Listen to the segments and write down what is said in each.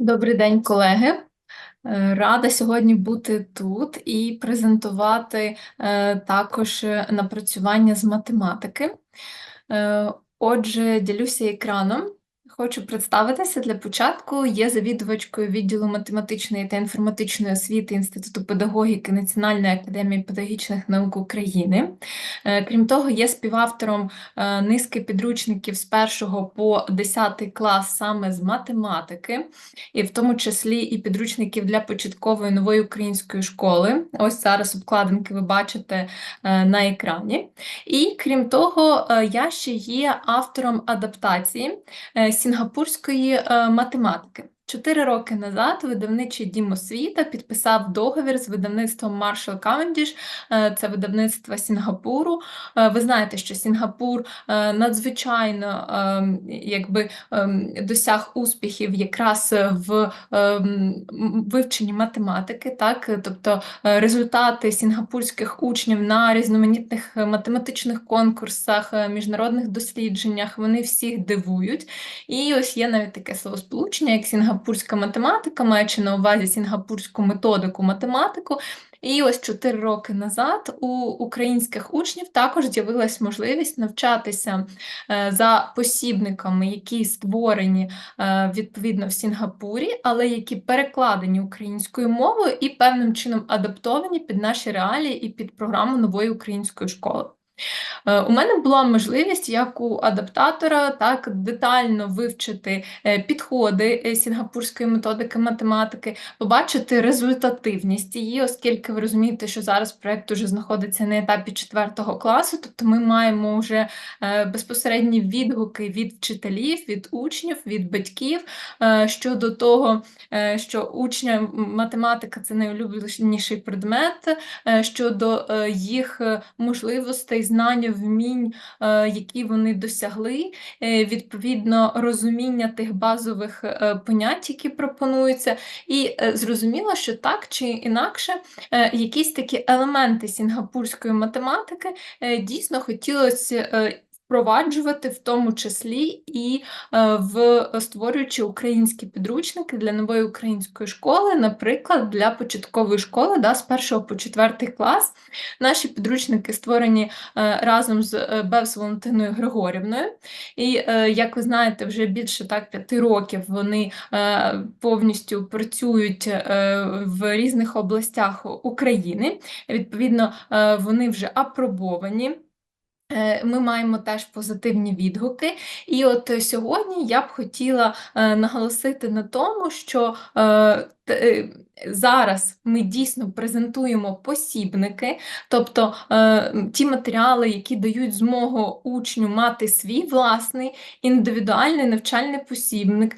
Добрий день, колеги. Е, Рада сьогодні бути тут і презентувати е, також е, напрацювання з математики. Отже, ділюся екраном. Хочу представитися для початку. Є завідувачкою відділу математичної та інформатичної освіти Інституту педагогіки Національної академії педагогічних наук України. Е, Крім того, є співавтором е, низки підручників з 1 по 10 клас саме з математики, і в тому числі і підручників для початкової нової української школи. Ось зараз обкладинки ви бачите е, на екрані. І крім того, я ще є автором адаптації сінгапурської е, математики. Чотири роки назад видавничий дім освіта підписав договір з видавництвом Marshall Cavendish, е, це видавництво Сінгапуру. Е, Ви знаєте, що Сінгапур е, надзвичайно ем, якби ем, досяг успіхів якраз в ем, вивченні математики, так? Тобто результати сінгапурських учнів на різноманітних математичних конкурсах, міжнародних дослідженнях, вони всіх дивують. І ось є навіть таке словосполучення, як сінгапурська математика, маючи на увазі сінгапурську методику математику. І ось 4 роки назад у українських учнів також з'явилась можливість навчатися е, за посібниками, які створені е, відповідно в Сінгапурі, але які перекладені українською мовою і певним чином адаптовані під наші реалії і під програму нової української школи. Е, У мене була можливість як у адаптатора так детально вивчити е, підходи е, сінгапурської методики математики, побачити результативність її, оскільки ви розумієте, що зараз проєкт уже знаходиться на етапі 4 класу, тобто ми маємо вже безпосередні відгуки від вчителів, від учнів, від батьків щодо того, що учня математика це найулюбленіший предмет, щодо їх можливостей, знань, вмінь, е, які вони досягли, е, відповідно розуміння тих базових е, понять, які пропонуються, і зрозуміло, що так чи інакше якісь такі елементи сінгапурської математики дійсно хотілося впроваджувати, в тому числі і е, в створюючи українські підручники для нової української школи, наприклад, для початкової школи, да, з 1 по 4 клас. Наші підручники створені е, разом з е, Бевс Валентиною Григорівною. І, як ви знаєте, вже більше так п'яти років вони повністю працюють в різних областях України. Відповідно, вони вже апробовані. Е, Ми маємо теж позитивні відгуки. І от сьогодні я б хотіла е, наголосити на тому, що е, зараз ми дійсно презентуємо посібники, тобто ті матеріали, які дають змогу учню мати свій власний індивідуальний навчальний посібник,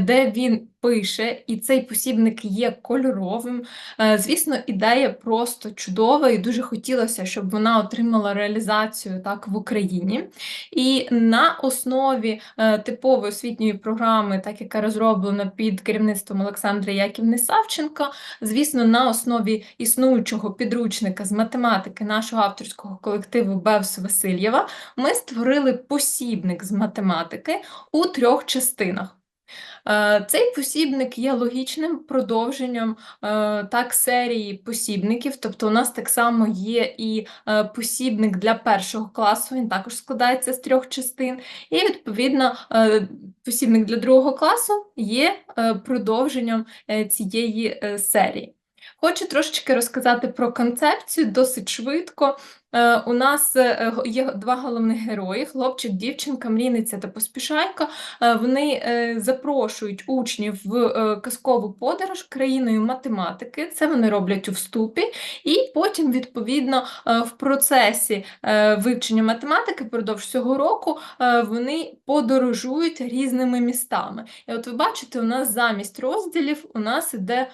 де він пише, і цей посібник є кольоровим. Е, Звісно, ідея просто чудова, і дуже хотілося, щоб вона отримала реалізацію так в Україні. І на основі е, типової освітньої програми, так яка розроблена під керівництвом Олександри Яківни Савченко, звісно, на основі існуючого підручника з математики нашого авторського колективу Бевс Васильєва, ми створили посібник з математики у трьох частинах. Е, Цей посібник є логічним продовженням е, так серії посібників. Тобто, у нас так само є і е, посібник для першого класу, він також складається з трьох частин. І відповідно посібник для другого класу є продовженням цієї серії. Хочу трошечки розказати про концепцію досить швидко. Е, У нас е, є два головних герої: хлопчик, дівчинка, мрійниця та поспішайка. Е, Вони запрошують учнів в казкову подорож країною математики. Це вони роблять у вступі, і потім, відповідно, в процесі вивчення математики впродовж цього року вони подорожують різними містами. І от ви бачите, у нас замість розділів у нас іде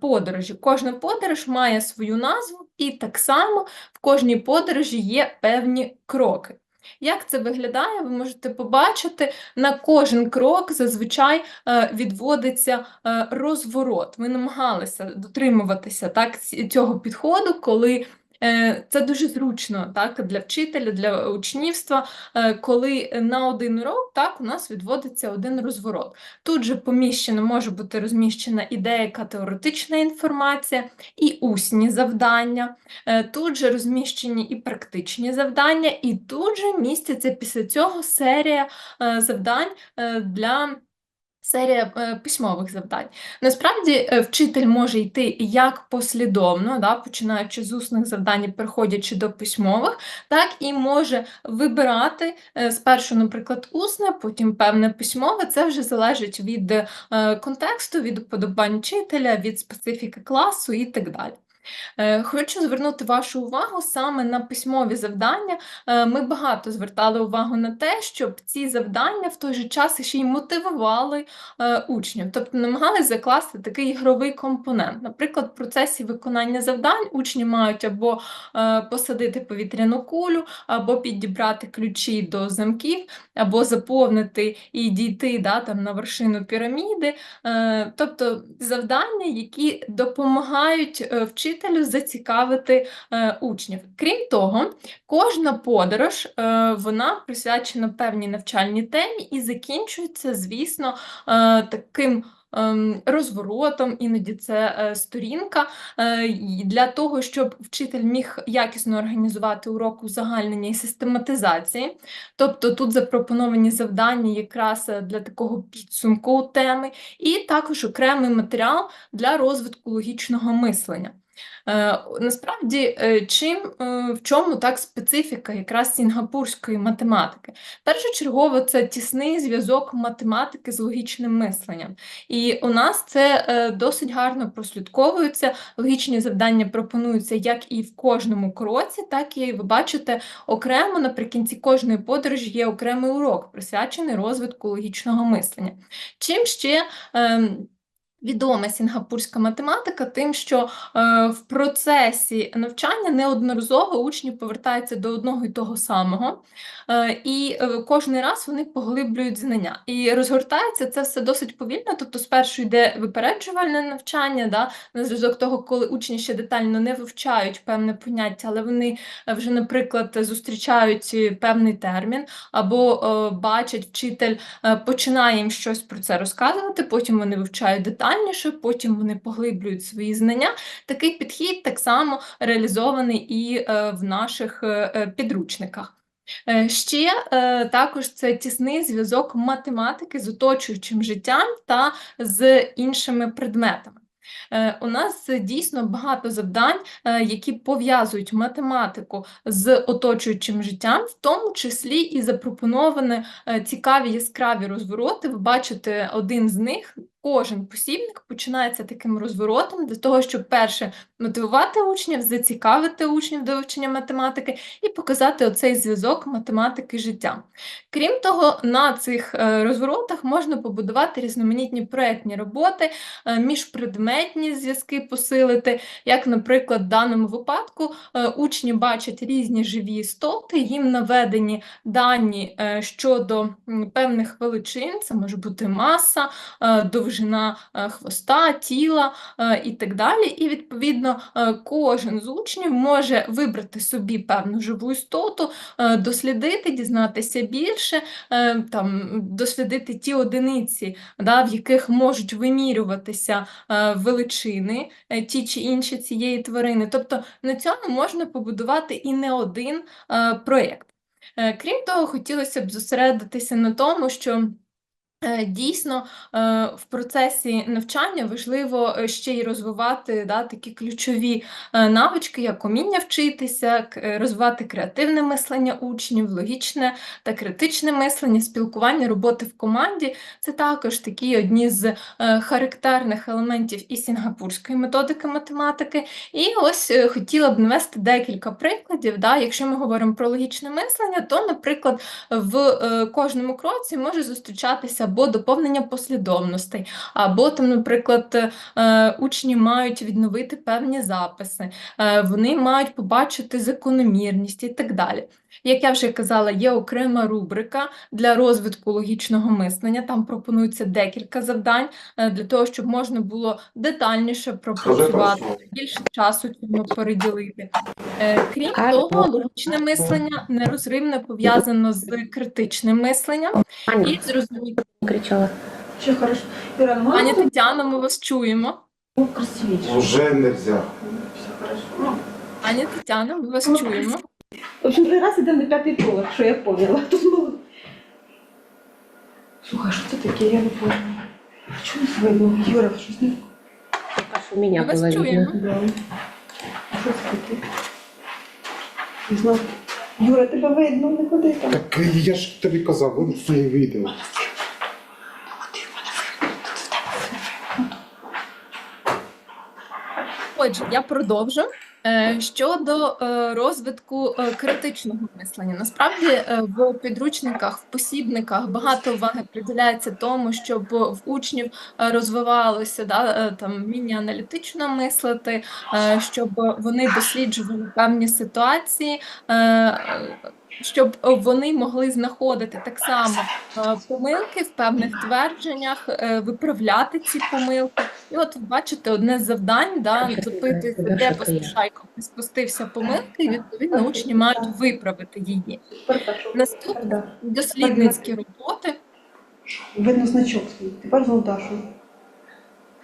подорожі. Кожна подорож має свою назву, і так само в кожній подорожі є певні кроки. Як це виглядає, ви можете побачити, на кожен крок зазвичай е, відводиться е, розворот. Ми намагалися дотримуватися так, цього підходу, коли це дуже зручно так, для вчителя, для учнівства, е, коли на один урок так, у нас відводиться один розворот. Тут же поміщено може бути розміщена і деяка теоретична інформація, і усні завдання, е, тут же розміщені і практичні завдання, і тут же міститься після цього серія е, завдань е, для. Серія е, письмових завдань. Насправді, е, вчитель може йти як послідовно, да, починаючи з усних завдань, і переходячи до письмових, так і може вибирати е, спершу, наприклад, усне, потім певне письмове. Це вже залежить від е, контексту, від уподобань вчителя, від специфіки класу і так далі. Е, Хочу звернути вашу увагу саме на письмові завдання. Е, Ми багато звертали увагу на те, щоб ці завдання в той же час ще й мотивували е, учнів, тобто намагалися закласти такий ігровий компонент. Наприклад, в процесі виконання завдань учні мають або посадити повітряну кулю, або підібрати ключі до замків, або заповнити і дійти да, там, на вершину піраміди. Тобто завдання, які допомагають е, вчителю зацікавити е, учнів. Крім того, кожна подорож е, вона присвячена певній навчальній темі і закінчується, звісно, е, таким. ем, Розворотом, іноді це е, сторінка е, для того, щоб вчитель міг якісно організувати урок узагальнення і систематизації. Тобто тут запропоновані завдання якраз е, для такого підсумку теми, і також окремий матеріал для розвитку логічного мислення. Е, Насправді, е, чим е, в чому так специфіка якраз сінгапурської математики? Першочергово це тісний зв'язок математики з логічним мисленням. І у нас це досить гарно прослідковується. Логічні завдання пропонуються як і в кожному кроці, так і ви бачите окремо наприкінці кожної подорожі є окремий урок, присвячений розвитку логічного мислення. Чим ще ем, Відома сінгапурська математика тим, що е, в процесі навчання неодноразово учні повертаються до одного і того самого, е, і е, кожен раз вони поглиблюють знання. І розгортається це все досить повільно, тобто спершу йде випереджувальне навчання, да, на зв'язок того, коли учні ще детально не вивчають певне поняття, але вони е, вже, наприклад, зустрічають е, певний термін, або е, бачать, вчитель е, починає їм щось про це розказувати, потім вони вивчають детальніше, потім вони поглиблюють свої знання. Такий підхід так само реалізований і е, в наших е, е, підручниках. Ще також це тісний зв'язок математики з оточуючим життям та з іншими предметами. У нас дійсно багато завдань, які пов'язують математику з оточуючим життям, в тому числі і запропоновані цікаві яскраві розвороти. Ви бачите один з них. Кожен посібник починається таким розворотом для того, щоб перше мотивувати учнів, зацікавити учнів до вивчення математики і показати оцей зв'язок математики життя. Крім того, на цих е, розворотах можна побудувати різноманітні проєктні роботи, е, міжпредметні зв'язки посилити, як, наприклад, в даному випадку е, учні бачать різні живі істоти, їм наведені дані щодо певних величин, це може бути маса, е, довжина е, хвоста, тіла е, і так далі. І, відповідно, е, кожен з учнів може вибрати собі певну живу істоту, дослідити, дізнатися більше, там, дослідити ті одиниці, да, в яких можуть вимірюватися величини, ті чи інші цієї тварини. Тобто на цьому можна побудувати і не один проєкт. Крім того, хотілося б зосередитися на тому, що Дійсно, е, в процесі навчання важливо е, ще й розвивати да, такі ключові е, навички, як уміння вчитися, е, розвивати креативне мислення учнів, логічне та критичне мислення, спілкування, роботи в команді. Це також такі одні з е, характерних елементів і сінгапурської методики математики. І ось е, хотіла б навести декілька прикладів. Да. Якщо ми говоримо про логічне мислення, то, наприклад, в е, кожному кроці може зустрічатися або доповнення послідовностей, або там, наприклад, е, учні мають відновити певні записи, е, вони мають побачити закономірність і так далі. Як я вже казала, є окрема рубрика для розвитку логічного мислення. Там пропонується декілька завдань е, для того, щоб можна було детальніше пропрацювати, більше часу цьому переділити. Е, Крім того, логічне мислення нерозривно пов'язано з критичним мисленням і Аня зрозуміло. кричала. Все хорошо. Ну Пані Тетяно, ми вас чуємо. ну. Уже нельзя. Все хорошо. Ну, Пані Тетяно, ми вас чуємо. В общем, три раз йдемо на п'ятий поверх, що я поняла. Тут було... Слухай, що це таке? Я не поняла. Чому не видно? Юра, щось не... Пока що мене Ми вас було чуємо. видно. Да. Що це таке? Не знаю. Юра, тебе видно, не ходи там. Так я ж тобі казав, вон своє відео. Отже, я продовжу. Е, Щодо е, розвитку е, критичного мислення, насправді в підручниках, в посібниках багато уваги приділяється тому, щоб в учнів розвивалося да, там вміння аналітично мислити, щоб вони досліджували певні ситуації, щоб вони могли знаходити так само е, помилки в певних твердженнях, е, виправляти ці помилки. І от ви бачите, одне з завдань да, запитується, де Що це по є? спушайкам спустився помилки, і відповідно учні мають виправити її. Наступне дослідницькі роботи. Видно значок свій. Тепер знову Дашу.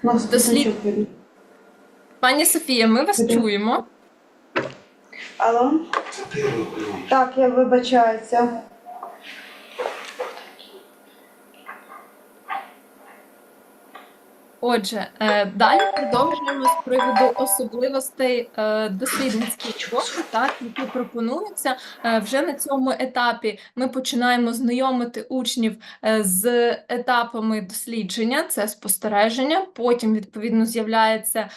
У Дослід- Пані Софія, ми вас чуємо. Алло? Це ти робила. Так, я вибачаюся. Отже, е, далі продовжуємо з приводу особливостей е, дослідницької роботи, так, які пропонуються. Е, Вже на цьому етапі ми починаємо знайомити учнів з етапами дослідження, це спостереження. Потім, відповідно, з'являється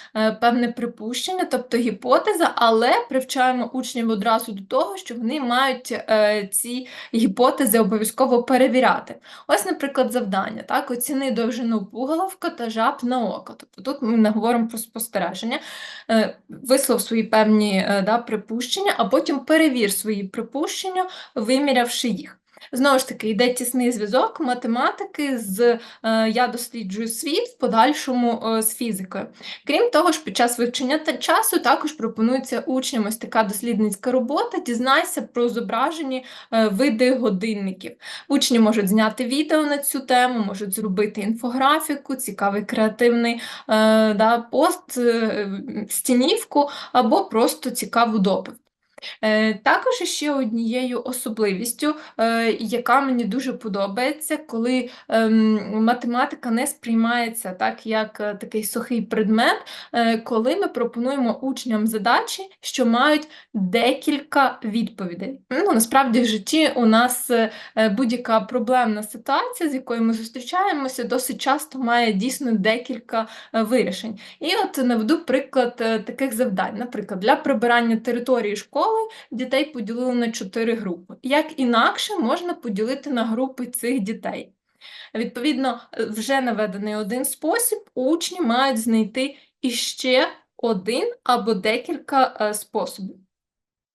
певне припущення, тобто гіпотеза, але привчаємо учнів одразу до того, що вони мають ці гіпотези обов'язково перевіряти. Ось, наприклад, завдання, так, оціни довжину пуголовка та жаб на око. Тобто тут ми не говоримо про спостереження, е, вислов свої певні е, да, припущення, а потім перевір свої припущення, вимірявши їх. Знову ж таки, йде тісний зв'язок математики з е, я досліджую світ в подальшому е, з фізикою. Крім того ж, під час вивчення та часу також пропонується учням ось така дослідницька робота. Дізнайся про зображені е, види годинників. Учні можуть зняти відео на цю тему, можуть зробити інфографіку, цікавий креативний да, пост, стінівку або просто цікаву доповідь. Е, Також ще однією особливістю, е, яка мені дуже подобається, коли ем, математика не сприймається так, як е, такий сухий предмет, коли ми пропонуємо учням задачі, що мають декілька відповідей. Ну, насправді в житті у нас будь-яка проблемна ситуація, з якою ми зустрічаємося, досить часто має дійсно декілька вирішень. І от наведу приклад таких завдань. Наприклад, для прибирання території школи дітей поділили на чотири групи. Як інакше можна поділити на групи цих дітей? Відповідно, вже наведений один спосіб, учні мають знайти іще один або декілька е, способів.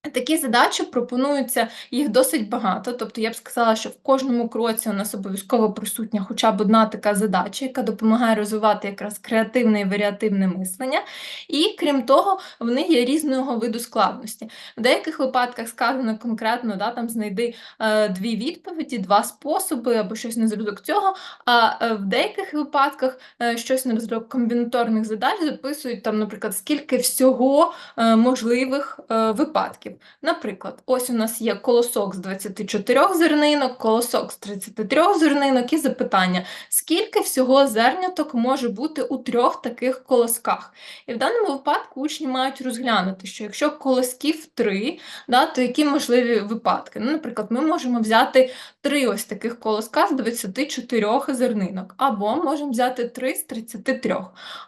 Такі задачі пропонуються, їх досить багато, тобто я б сказала, що в кожному кроці у нас обов'язково присутня хоча б одна така задача, яка допомагає розвивати якраз креативне і варіативне мислення. І крім того, вони є різного виду складності. В деяких випадках сказано конкретно, да, там знайди е, дві відповіді, два способи або щось на зразок цього. А е, в деяких випадках е, щось на зразок комбінаторних задач записують там, наприклад, скільки всього е, можливих е, випадків. Наприклад, ось у нас є колосок з 24 зернинок, колосок з 33 зернинок і запитання, скільки всього зерняток може бути у трьох таких колосках. І в даному випадку учні мають розглянути, що якщо колосків 3, да, то які можливі випадки? Ну, наприклад, ми можемо взяти три ось таких колоска з 24 зернинок, або можемо взяти 3 з 33,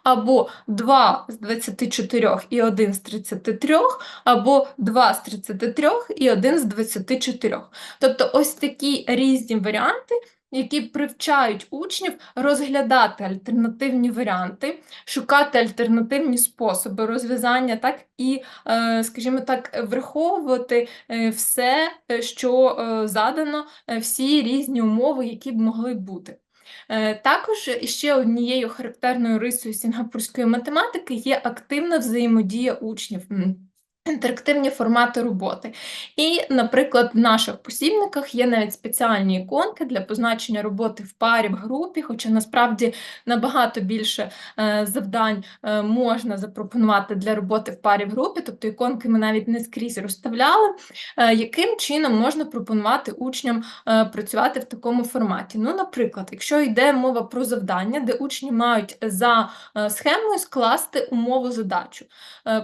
або 2 з 24 і 1 з 33, або 2 з 33 і 1 з 24. Тобто ось такі різні варіанти, які привчають учнів розглядати альтернативні варіанти, шукати альтернативні способи розв'язання, так і, е, скажімо так, враховувати е, все, е, що задано, всі різні умови, які б могли бути. Також ще однією характерною рисою сінгапурської математики є активна взаємодія учнів. Інтерактивні формати роботи. І, наприклад, в наших посібниках є навіть спеціальні іконки для позначення роботи в парі, в групі, хоча насправді набагато більше е, завдань е, можна запропонувати для роботи в парі в групі, тобто іконки ми навіть не скрізь розставляли. Е, яким чином можна пропонувати учням працювати в такому форматі? Ну, наприклад, якщо йде мова про завдання, де учні мають за схемою скласти умову задачу,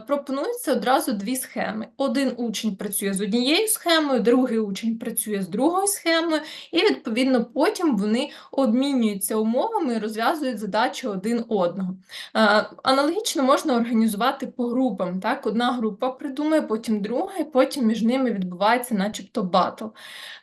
пропонується одразу дві схеми. Один учень працює з однією схемою, другий учень працює з другою схемою, і відповідно потім вони обмінюються умовами і розв'язують задачі один одного. Е, Аналогічно можна організувати по групам. Так? Одна група придумає, потім друга, і потім між ними відбувається начебто батл.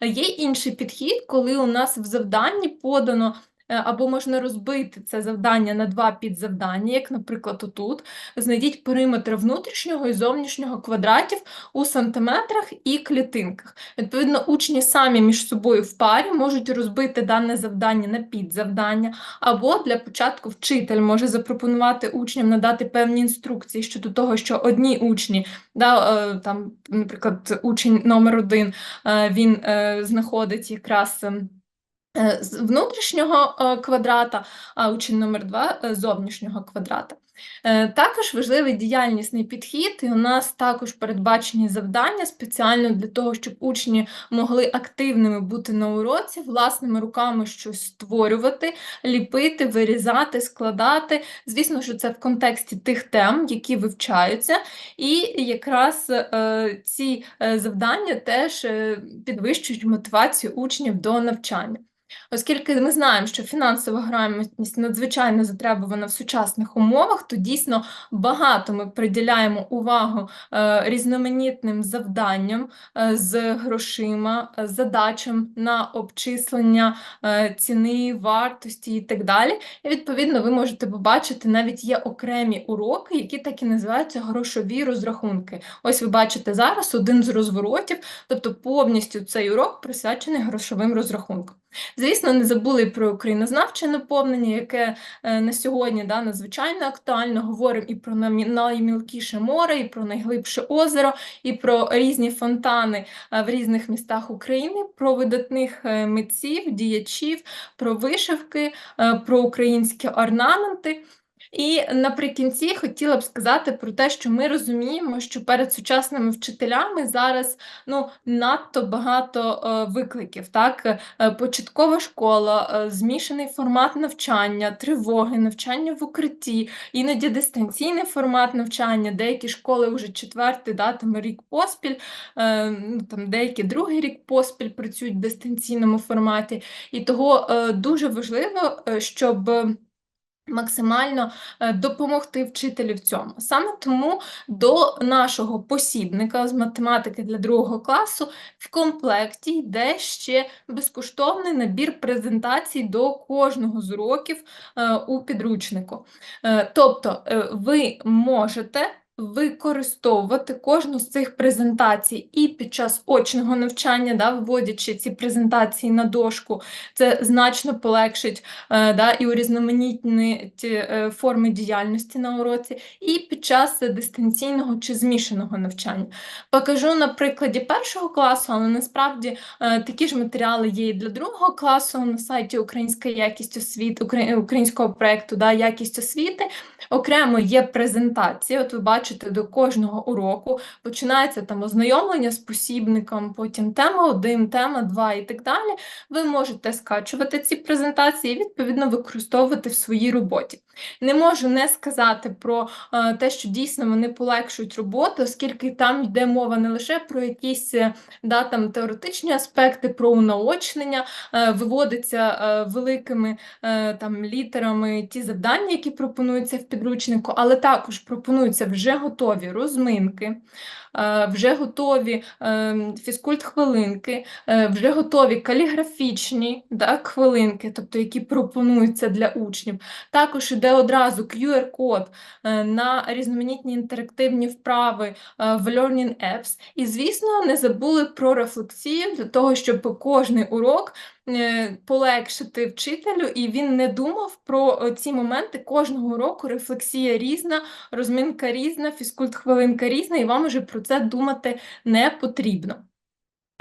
Е, Є інший підхід, коли у нас в завданні подано. Е, Або можна розбити це завдання на два підзавдання, як, наприклад, отут. Знайдіть периметр внутрішнього і зовнішнього квадратів у сантиметрах і клітинках. Відповідно, учні самі між собою в парі можуть розбити дане завдання на підзавдання, або для початку вчитель може запропонувати учням надати певні інструкції щодо того, що одні учні, да, е, там, наприклад, учень номер один, е, він знаходить якраз. Е, з внутрішнього е, квадрата, а учень номер два е, зовнішнього квадрата. Також важливий діяльнісний підхід, і у нас також передбачені завдання спеціально для того, щоб учні могли активними бути на уроці, власними руками щось створювати, ліпити, вирізати, складати. Звісно, що це в контексті тих тем, які вивчаються, і якраз ці завдання теж підвищують мотивацію учнів до навчання. Оскільки ми знаємо, що фінансова грамотність надзвичайно затребувана в сучасних умовах, то дійсно багато ми приділяємо увагу е, різноманітним завданням е, з грошима, е, задачам на обчислення ціни, вартості і так далі. І відповідно ви можете побачити, навіть є окремі уроки, які так і називаються грошові розрахунки. Ось ви бачите зараз один з розворотів, тобто повністю цей урок присвячений грошовим розрахункам. Звісно, не забули про українознавче наповнення, яке е, на сьогодні да, надзвичайно актуально. Говоримо і про наймілкіше море, і про найглибше озеро, і про різні фонтани е, в різних містах України, про видатних е, митців, діячів, про вишивки, про українські орнаменти. І наприкінці хотіла б сказати про те, що ми розуміємо, що перед сучасними вчителями зараз ну, надто багато е, викликів. Так? Е, Початкова школа, е, змішаний формат навчання, тривоги, навчання в укритті, іноді дистанційний формат навчання, деякі школи вже четвертий да, там, рік поспіль, е, ну, там, деякі другий рік поспіль працюють в дистанційному форматі. І того е, дуже важливо, е, щоб максимально е, допомогти вчителю в цьому. Саме тому до нашого посібника з математики для другого класу в комплекті йде ще безкоштовний набір презентацій до кожного з уроків е, у підручнику. Е, Тобто ви можете використовувати кожну з цих презентацій і під час очного навчання, да, виводячи ці презентації на дошку, це значно полегшить е, да, і урізноманітнить е, форми діяльності на уроці, і під час дистанційного чи змішаного навчання. Покажу на прикладі першого класу, але насправді е, такі ж матеріали є і для другого класу на сайті Українська якість освіти, українського проєкту да, якість освіти. Окремо є презентації. От ви бачите, до кожного уроку починається там ознайомлення з посібником, потім тема 1, тема 2 і так далі. Ви можете скачувати ці презентації і відповідно використовувати в своїй роботі. Не можу не сказати про е, те, що дійсно вони полегшують роботу, оскільки там йде мова не лише про якісь е, да, там, теоретичні аспекти, про унаочнення, е, виводиться великими там, літерами ті завдання, які пропонуються в підручнику, але також пропонуються вже готові розминки, вже готові е, фізкульт-хвилинки, е, вже готові каліграфічні да, хвилинки, тобто які пропонуються для учнів. Також іде одразу QR-код е, на різноманітні інтерактивні вправи е, в Learning Apps. І, звісно, не забули про рефлексію для того, щоб кожний урок е, полегшити вчителю, і він не думав про е, ці моменти кожного року. Рефлексія різна, розминка різна, фізкульт-хвилинка різна, і вам уже про це думати не потрібно.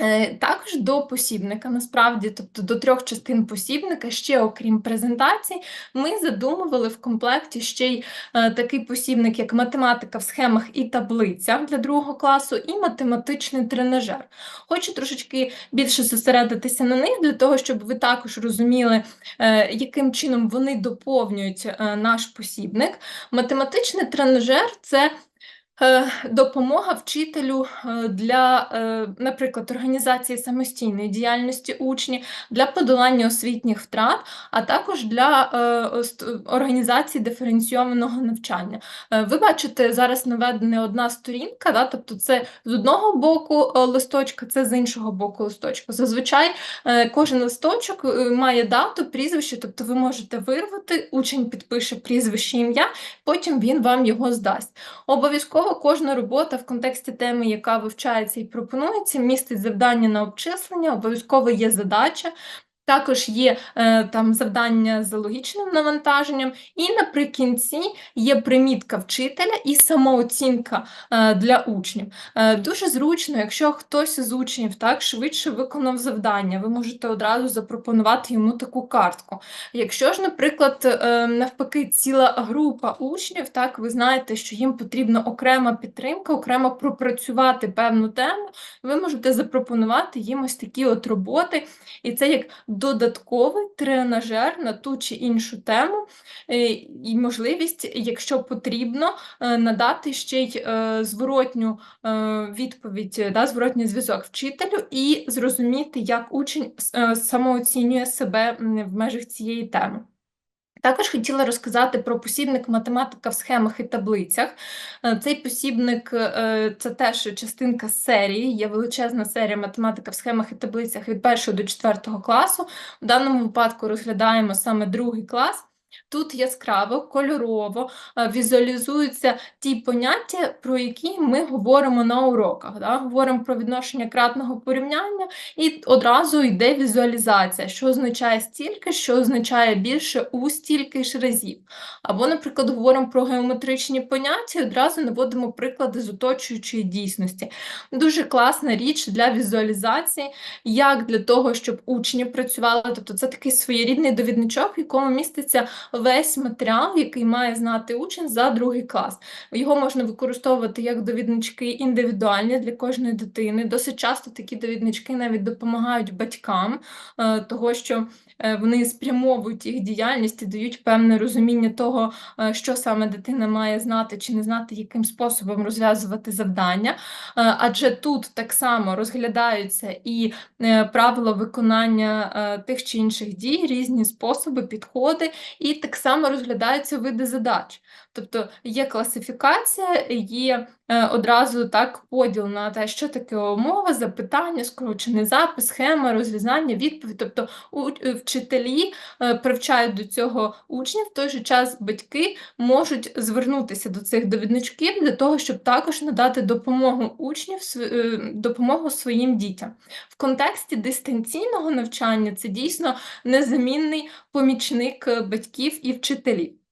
Е, Також до посібника, насправді, тобто до трьох частин посібника, ще окрім презентацій, ми задумували в комплекті ще й е, такий посібник, як математика в схемах і таблицях для другого класу, і математичний тренажер. Хочу трошечки більше зосередитися на них, для того, щоб ви також розуміли, е, яким чином вони доповнюють наш посібник. Математичний тренажер це Допомога вчителю е, для, е, наприклад, організації самостійної діяльності учнів, для подолання освітніх втрат, а також для е, організації диференційованого навчання. Е, Ви бачите, зараз наведена одна сторінка, да, тобто це з одного боку е, листочка, це з іншого боку листочка. Зазвичай е, кожен листочок е, має дату, прізвище, тобто ви можете вирвати, учень підпише прізвище ім'я, потім він вам його здасть. Обов'язково кожна робота в контексті теми, яка вивчається і пропонується, містить завдання на обчислення, обов'язково є задача. Також є е, там завдання з логічним навантаженням, і наприкінці є примітка вчителя і самооцінка е, для учнів. Е, дуже зручно, якщо хтось з учнів так швидше виконав завдання, ви можете одразу запропонувати йому таку картку. Якщо ж, наприклад, навпаки, ціла група учнів, так ви знаєте, що їм потрібна окрема підтримка, окремо пропрацювати певну тему, ви можете запропонувати їм ось такі от роботи, і це як додатковий тренажер на ту чи іншу тему, е, і можливість, якщо потрібно, е, надати ще й е, зворотню відповідь, да, зворотній зв'язок вчителю і зрозуміти, як учень самооцінює себе в межах цієї теми. Також хотіла розказати про посібник математика в схемах і таблицях. Е, Цей посібник е, це теж частинка серії. Є величезна серія математика в схемах і таблицях від 1 до 4 класу. В даному випадку розглядаємо саме другий клас. Тут яскраво, кольорово е, візуалізуються ті поняття, про які ми говоримо на уроках. Да? Говоримо про відношення кратного порівняння, і одразу йде візуалізація, що означає стільки, що означає більше у стільки ж разів. Або, наприклад, говоримо про геометричні поняття, і одразу наводимо приклади з оточуючої дійсності. Дуже класна річ для візуалізації, як для того, щоб учні працювали. Тобто це такий своєрідний довідничок, в якому міститься весь матеріал, який має знати учень за другий клас. Його можна використовувати як довіднички індивідуальні для кожної дитини. Досить часто такі довіднички навіть допомагають батькам, е, того що вони спрямовують їх діяльність і дають певне розуміння того, е, що саме дитина має знати чи не знати, яким способом розв'язувати завдання. Е, Адже тут так само розглядаються і е, правила виконання е, тих чи інших дій, різні способи, підходи, і так само розглядаються види задач. Тобто є класифікація, є е, одразу так поділ на те, що таке умова, запитання, скорочений запис, схема, розв'язання, відповідь. Тобто е, вчителі е, привчають до цього учнів, в той же час батьки можуть звернутися до цих довідничків для того, щоб також надати допомогу учнів, допомогу своїм дітям. В контексті дистанційного навчання це дійсно незамінний помічник батьків і вчителів.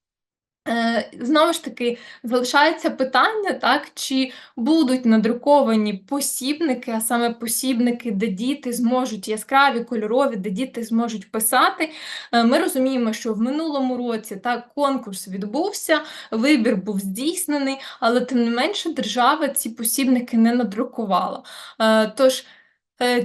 Е, Знову ж таки, залишається питання, так, чи будуть надруковані посібники, а саме посібники, де діти зможуть яскраві, кольорові, де діти зможуть писати. Е, Ми розуміємо, що в минулому році так, конкурс відбувся, вибір був здійснений, але тим не менше держава ці посібники не надрукувала. Е, Тож,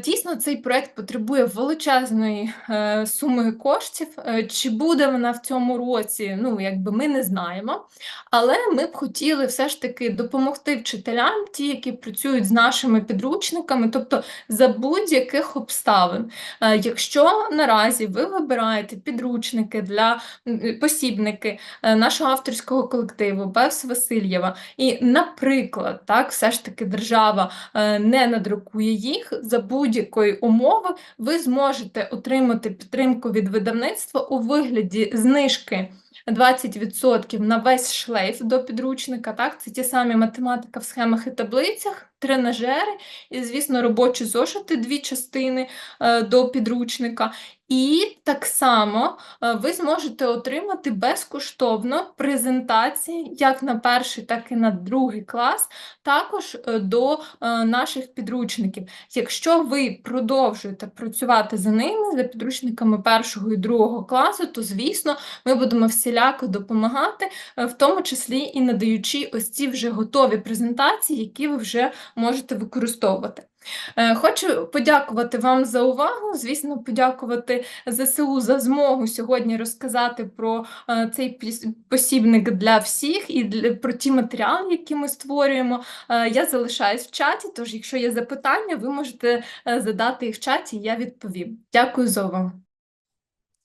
Дійсно, цей проект потребує величезної е, суми коштів. Е, Чи буде вона в цьому році? Ну, якби ми не знаємо. Але ми б хотіли все ж таки допомогти вчителям, ті, які працюють з нашими підручниками, тобто за будь-яких обставин. Е, Якщо наразі ви вибираєте підручники для посібники е, нашого авторського колективу Бевс Васильєва, і, наприклад, так, все ж таки держава е, не надрукує їх, за будь-якої умови ви зможете отримати підтримку від видавництва у вигляді знижки 20% на весь шлейф до підручника. Так? Це ті самі математика в схемах і таблицях. Тренажери і, звісно, робочі зошити, дві частини е, до підручника. І так само е, ви зможете отримати безкоштовно презентації як на перший, так і на другий клас, також е, до наших підручників. Якщо ви продовжуєте працювати за ними, за підручниками першого і другого класу, то звісно ми будемо всіляко допомагати, в тому числі і надаючи ось ці вже готові презентації, які ви вже можете використовувати. Е, Хочу подякувати вам за увагу. Звісно, подякувати ЗСУ за змогу сьогодні розказати про е, цей посібник для всіх і про ті матеріали, які ми створюємо. Е, Я залишаюсь в чаті, тож якщо є запитання, ви можете задати їх в чаті, я відповім. Дякую за увагу.